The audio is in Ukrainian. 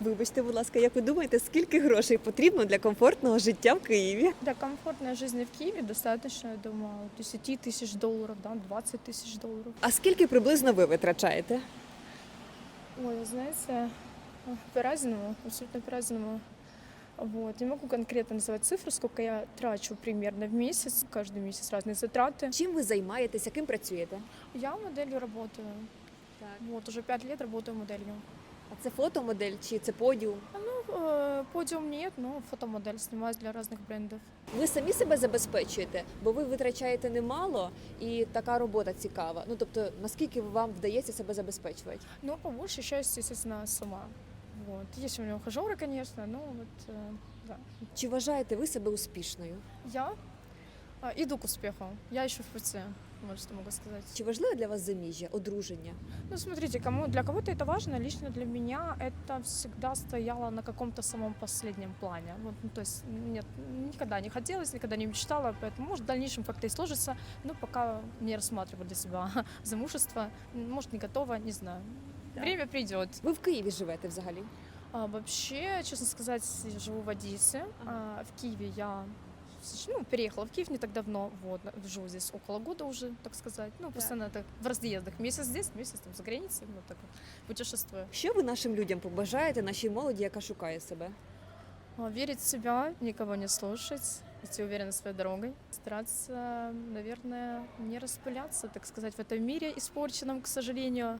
Вибачте, будь ласка, як ви думаєте, скільки грошей потрібно для комфортного життя в Києві? Для комфортной жизни в Киеве достаточно, я думаю, 10 тысяч долларов, да, 20 тысяч долларов. А скільки приблизно ви витрачаєте? Ой, знаете, по-разному, абсолютно по-разному. Вот. Не могу конкретно называть цифру, сколько я трачу примерно в месяц. Каждый месяц разные затраты. Чим ви займаєтеся, ким працюєте? Я моделью работаю. Вот, уже пять лет работаю моделью. А це фотомодель чи це подіум? Ну, э, подиум нет, но фотомодель снимаюсь для разных брендов. Ви самі себе забезпечуєте, бо ви витрачаєте немало і така робота цікава. Ну тобто, наскільки вам вдається себе забезпечувати? Но по большей части, естественно, сама. Вот. Есть у меня ухажеры, конечно, но вот, э, да. Чи вважаєте ви себе успішною? Я а, иду к успеху. Я еще в пути, вот что могу сказать. Чи важливе для вас заміжжя, одруження? Ну, смотрите, кому, для кого-то это важно, лично для меня это всегда стояло на каком-то самом последнем плане. Вот, ну, то есть нет, никогда не хотелось, никогда не мечтала, поэтому, может, в дальнейшем как-то и сложится, но пока не рассматриваю для себя замужество, может, не готова, не знаю. Так. Время придет. Ви в Києві живете взагалі? А, вообще, честно сказать, я живу в Одессе. А, в Киеве я ну, переехала в Киев не так давно. Вот, живу здесь около года уже, так сказать. Ну, постоянно так в разъездах. Месяц здесь, месяц там за границей. Вот так вот путешествую. Що ви нашим людям побажаєте, нашій молоді, яка шукає себе? А, Верить в себя, никого не слушать, идти уверенно своей дорогой, стараться, наверное, не распыляться, так сказать, в этом мире испорченном, к сожалению.